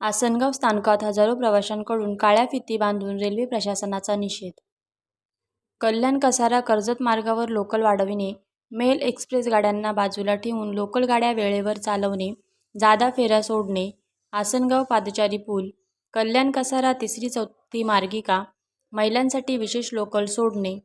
आसनगाव स्थानकात हजारो प्रवाशांकडून काळ्या फिती बांधून रेल्वे प्रशासनाचा निषेध. कल्याण कसारा कर्जत मार्गावर लोकल वाढविणे मेल एक्सप्रेस गाड्यांना बाजूला ठेवून लोकल गाड्या वेळेवर चालवणे जादा फेऱ्या सोडणे आसनगाव पादचारी पूल कल्याण कसारा तिसरी चौथी मार्गिका महिलांसाठी विशेष लोकल सोडणे.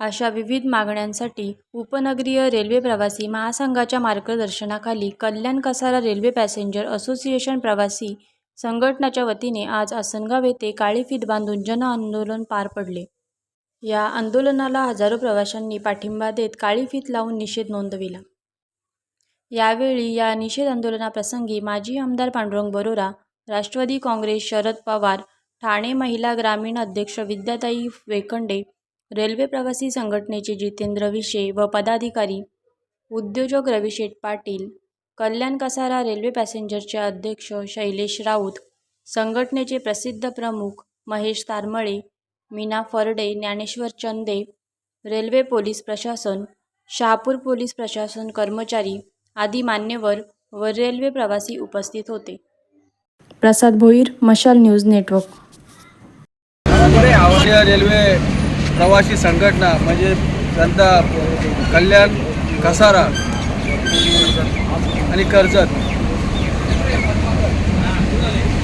अशा विविध मागण्यांसाठी उपनगरीय रेल्वे प्रवासी महासंघाच्या मार्गदर्शनाखाली Kalyan Kasara railway passenger association प्रवासी संघटनाच्या वतीने आज आसनगाव येथे काळी फीत बांधून जनआंदोलन पार पडले. या आंदोलनाला हजारो प्रवाशांनी पाठिंबा देत काळी फीत लावून निषेध नोंदविला. यावेळी या निषेध आंदोलनाप्रसंगी माजी आमदार पांडुरंग बरोरा राष्ट्रवादी काँग्रेस शरद पवार ठाणे महिला ग्रामीण अध्यक्ष विद्याताई वेकंडे रेल्वे प्रवासी संघटनेचे जितेंद्र विशे व पदाधिकारी उद्योजक रविशेठ पाटील कल्याण कसारा रेल्वे पॅसेंजरचे अध्यक्ष शैलेश राऊत संघटनेचे प्रसिद्ध प्रमुख महेश तारमळे मीना फरडे ज्ञानेश्वर चंदे रेल्वे पोलीस प्रशासन शहापूर पोलीस प्रशासन कर्मचारी आदी मान्यवर व रेल्वे प्रवासी उपस्थित होते. प्रसाद भोईर मशाल न्यूज नेटवर्क. रेल्वे प्रवासी संघटना म्हणजे जनता कल्याण कसारा आणि कर्जत.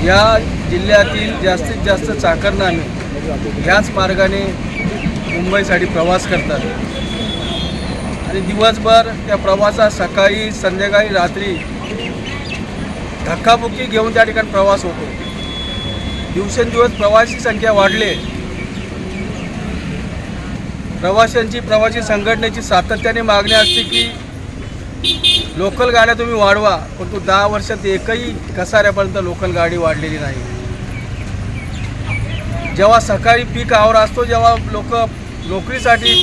या जिल्ह्यातील जास्तीत जास्त चाकरमाने ह्याच मार्गाने मुंबईसाठी प्रवास करतात. आणि दिवसभर त्या प्रवासात सकाळी संध्याकाळी रात्री धक्काबुक्की घेऊन त्या ठिकाणी प्रवास होतो. दिवसेंदिवस प्रवासी संख्या वाढले. प्रवाशांची प्रवासी संघटनेची सातत्याने मागणी असते की लोकल गाड्या तुम्ही वाढवा परंतु दहा वर्षात एकही कसाऱ्यापर्यंत लोकल गाडी वाढलेली नाही. जेव्हा सकाळी पीक आवर असतो जेव्हा लोक नोकरीसाठी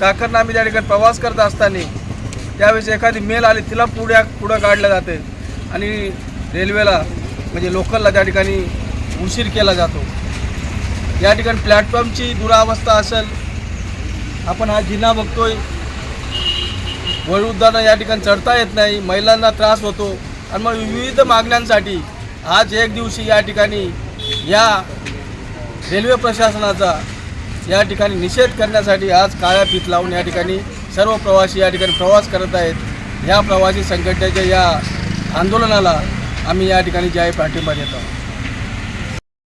चाकरनामी त्या ठिकाणी प्रवास करत असताना त्यावेळेस एखादी मेल आली तिला पुढ्या पुढं काढलं जाते आणि रेल्वेला म्हणजे लोकलला त्या ठिकाणी उशीर केला जातो. या ठिकाणी प्लॅटफॉर्मची दुरावस्था असेल आपण हा जिल्हा बघतोय. वयोवृद्धांना या ठिकाणी चढता येत नाही महिलांना त्रास होतो. आणि मग विविध मागण्यांसाठी आज एक दिवशी या ठिकाणी या रेल्वे प्रशासनाचा या ठिकाणी निषेध करण्यासाठी आज काळ्या फीत लावून या ठिकाणी सर्व प्रवासी या ठिकाणी प्रवास करत आहेत. या प्रवासी संघटनेच्या या आंदोलनाला आम्ही या ठिकाणी जाहीर पाठिंबा देत आहोत.